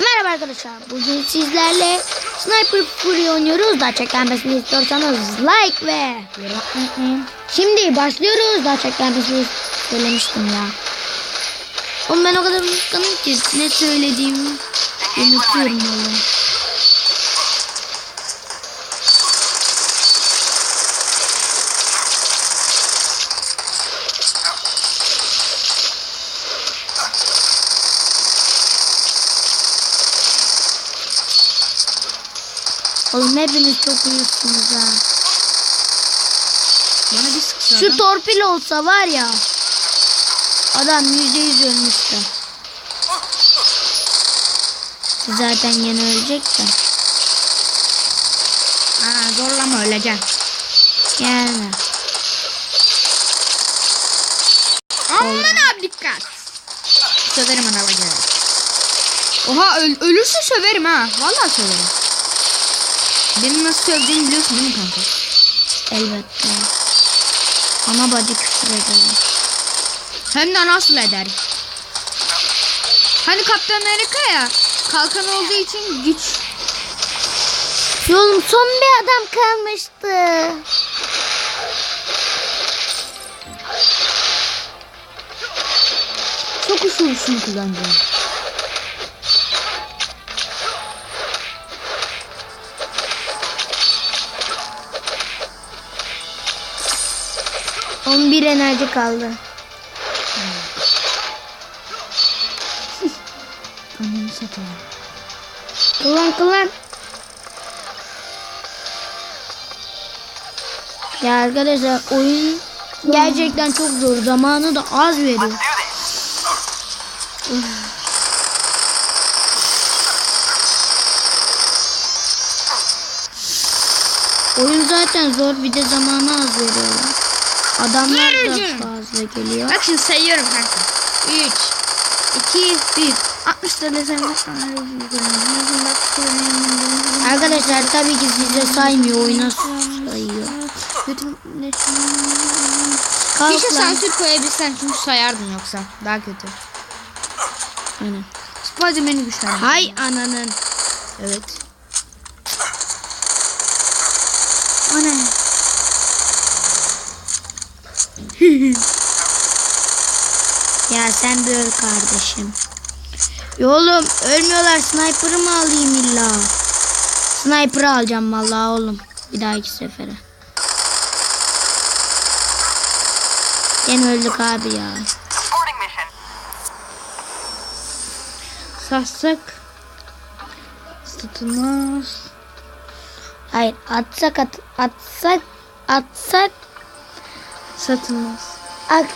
Merhaba arkadaşlar. Bugün sizlerle Sniper Fury oynuyoruz. Daha çok gelmesini istiyorsanız like ve. Şimdi başlıyoruz. Daha çok gelmesini söylemiştim ya. Oğlum ben o kadar unutkanım ki ne söylediğimi unutuyorum valla. Oğlum hepiniz çok uyuyorsunuz ha. Bana bir sıksa Şu torpil olsa var ya. Adam yüzde yüz ölmüştü. Zaten yine ölecek de. Aa, zorlama öleceksin. Yani. Aman abi dikkat. Söverim araba gel. Oha öl ölürse söverim ha. Vallahi söverim. Beni nasıl sövdüğünü biliyorsun değil mi kanka? Elbette. Ana bacı küfür ederim. Hem de nasıl eder. Hani Kaptan Amerika ya. Kalkan olduğu için güç. Yolum son bir adam kalmıştı. Çok usul şunu kullanacağım. On bir enerji kaldı. Ananı satayım. Kullan kullan. Ya arkadaşlar oyun gerçekten çok zor. Zamanı da az veriyor. Oyun zaten zor bir de zamanı az veriyorlar. Adamlar da fazla geliyor. Bak şimdi sayıyorum kanka. 3 2 1 60 tane sen Arkadaşlar tabii ki size saymıyor oyuna sayıyor. Kalk Keşke lan. sansür koyabilsen çünkü sayardın yoksa. Daha kötü. Aynen. Spiderman'i güçlendir. Hay ananın. Evet. Ana. Ya sen de öl kardeşim. Ya oğlum ölmüyorlar. Sniper'ı mı alayım illa? Sniper'ı alacağım vallahi oğlum. Bir dahaki sefere. Gene öldük abi ya. Satsak. Satılmaz. Hayır atsak at, atsak atsak Satılmaz. at,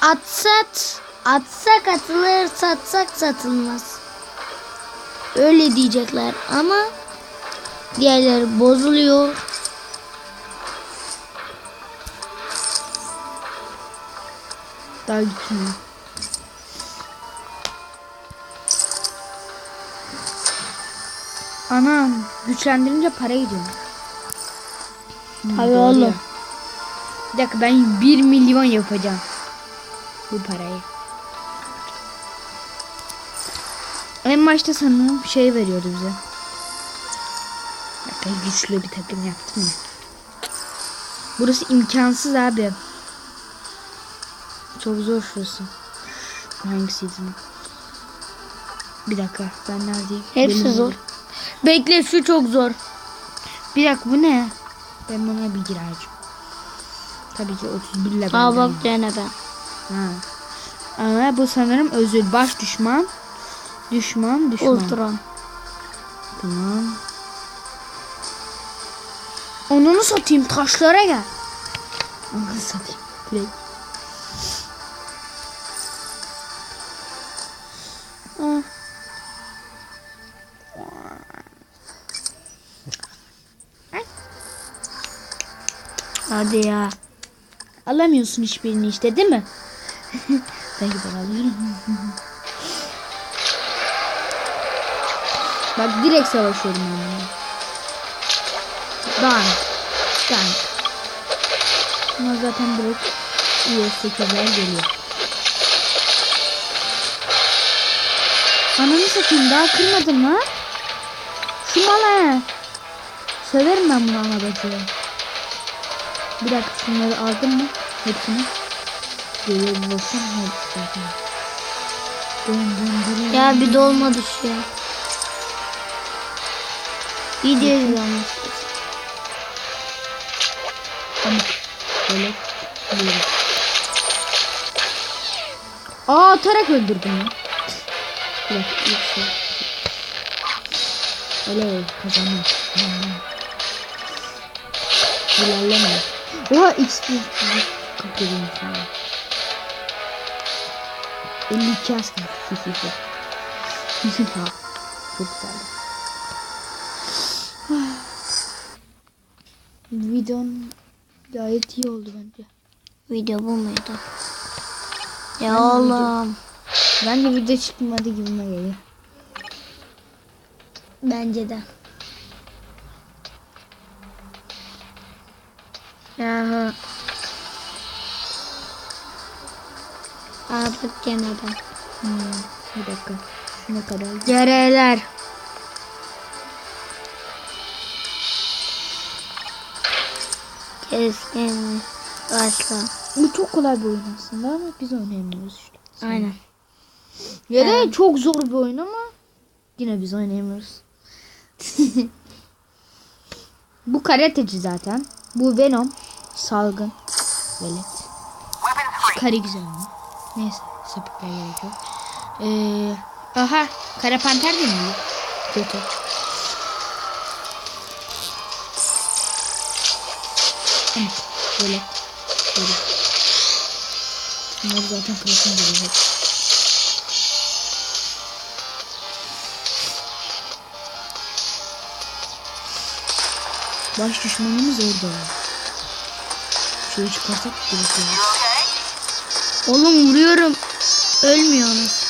atsat atsak atılır satsak satılmaz. Öyle diyecekler ama diğerleri bozuluyor. Daha gitmiyor. Anam güçlendirince para gidiyor. Tabii oğlum. Bir dakika ben 1 milyon yapacağım. Bu parayı. En başta sanırım şey veriyordu bize. Dakika güçlü bir takım yaptım ya. Burası imkansız abi. Çok zor şurası. Hangisiydi? Bir dakika ben neredeyim? Hepsi Benim- zor. Bekle şu çok zor. Bir dakika bu ne? Ben buna bir gireceğim. Tabii ki 31 level. Aa bak dene ben. Ha. Ama bu sanırım özür. Baş düşman. Düşman, düşman. Ultron. Tamam. Onunu satayım taşlara gel. Onu satayım. Direkt. Ah. Hadi ya. Alamıyorsun hiçbirini işte değil mi? Belki ben alıyorum. Bak direkt savaşıyorum ben. Dan. Dan. Ama zaten direkt iyi 8'ler geliyor. Ananı satayım daha kırmadım lan. Şu mala. Söverim ben bunu ana bacıya. Bir dakika şunları aldım mı? Hepsini. Hepsi zaten. Dön dön dön. Ya bir dolma düşüyor. Video izlemiş. Tamam. Böyle. Böyle. Aa atarak öldürdüm ya. Bir dakika. bir şey. Öyle kazandım. Hmm. Oha XP. 47 insan. 52 asker. Çok güzeldi. Videon gayet iyi oldu bence. Video bu muydu? Ya oğlum. Bence video çıkmadı gibime geliyor. Bence de. Ya. Artık gene de. Hmm, bir dakika. Ne kadar? Cereler. Keskin. Başla. Bu çok kolay bir oyun aslında ama biz oynayamıyoruz işte. Aynen. Ya da çok zor bir oyun ama yine biz oynayamıyoruz. Bu karateci zaten. Bu Venom. Salgın. Velet. Şu kare güzel ama. Neyse sapıkla gerek. Ee, aha kara panter de mi? Kötü. Ama böyle. Böyle. Bunları zaten geliyor. hep. Baş düşmanımız orada. Şöyle çıkarsak direkt ya. Oğlum vuruyorum. Ölmüyorsunuz.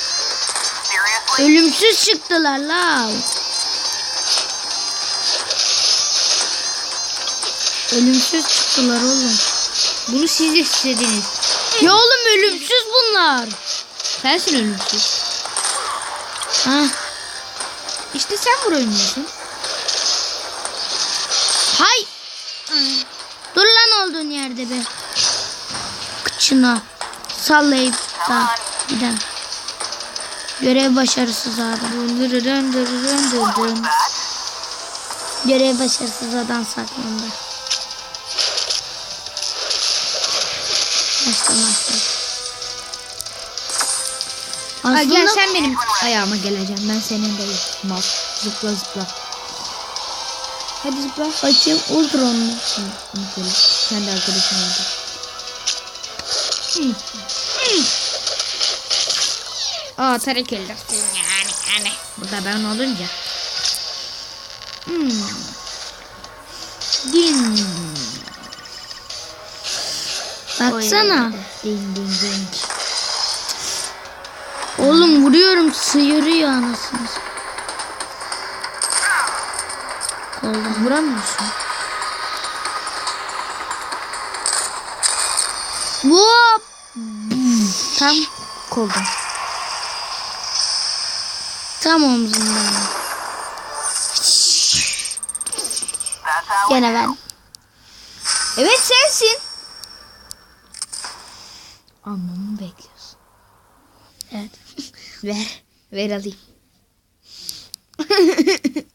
Ölümsüz çıktılar la. Ölümsüz çıktılar oğlum. Bunu siz istediniz. Ya oğlum ölümsüz bunlar. Sensin ölümsüz. Ha. İşte sen vur ölmüyorsun. Hay. Lan olduğun yerde be. Kıçına sallayıp da giden. Görev başarısız dın dın dın dın. Görev başarısız adam saklandı. Başla başla. Ha, gel Aslında sen benim ayağıma geleceksin. Ben senin de mal. Zıpla zıpla. Hadi zıpla. açayım ultronlu. Hı, de arkadaşın oldu. Aa tarak elde. Yani. Burada ben olunca. Hmm. Din. Baksana. Din din din. Oğlum vuruyorum sıyırıyor anasını. Koldan. Vuramıyorsun. Hop. Tam koldan. Tam omzumdan. Gene ben. Evet sensin. Almamı bekliyorsun. Evet. Ver. Ver alayım.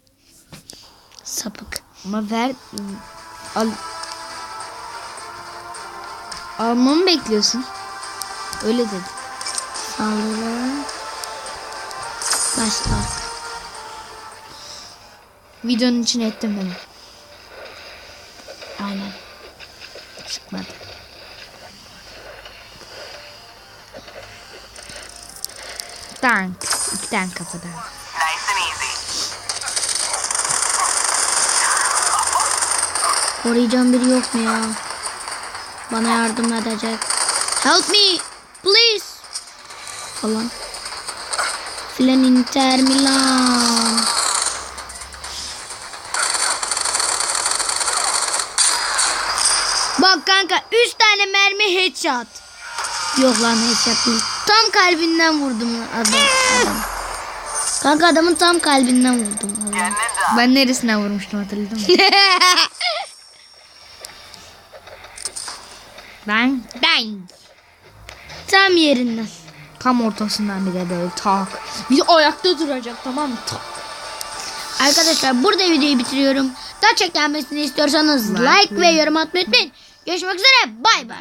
Sapık. Ama ver. Al. Almamı bekliyorsun. Öyle dedi. Sağlığı. Başla. Videonun içine ettim beni. Aynen. Çıkmadı. Tank. İki tane kafadan. Koruyacağım biri yok mu ya? Bana yardım edecek. Help me, please. Falan. Filan Inter Milan. Bak kanka 3 tane mermi headshot. Yok lan headshot değil. Tam kalbinden vurdum adam. adam. Kanka adamın tam kalbinden vurdum. Ben neresine vurmuştum hatırladın mı? Ben ben tam yerinden. tam ortasından bir de böyle tak. Bir de ayakta duracak tamam mı? Tak. Arkadaşlar burada videoyu bitiriyorum. Daha çok gelmesini istiyorsanız Like like ve yorum atmayı unutmayın. Görüşmek üzere. Bay bay.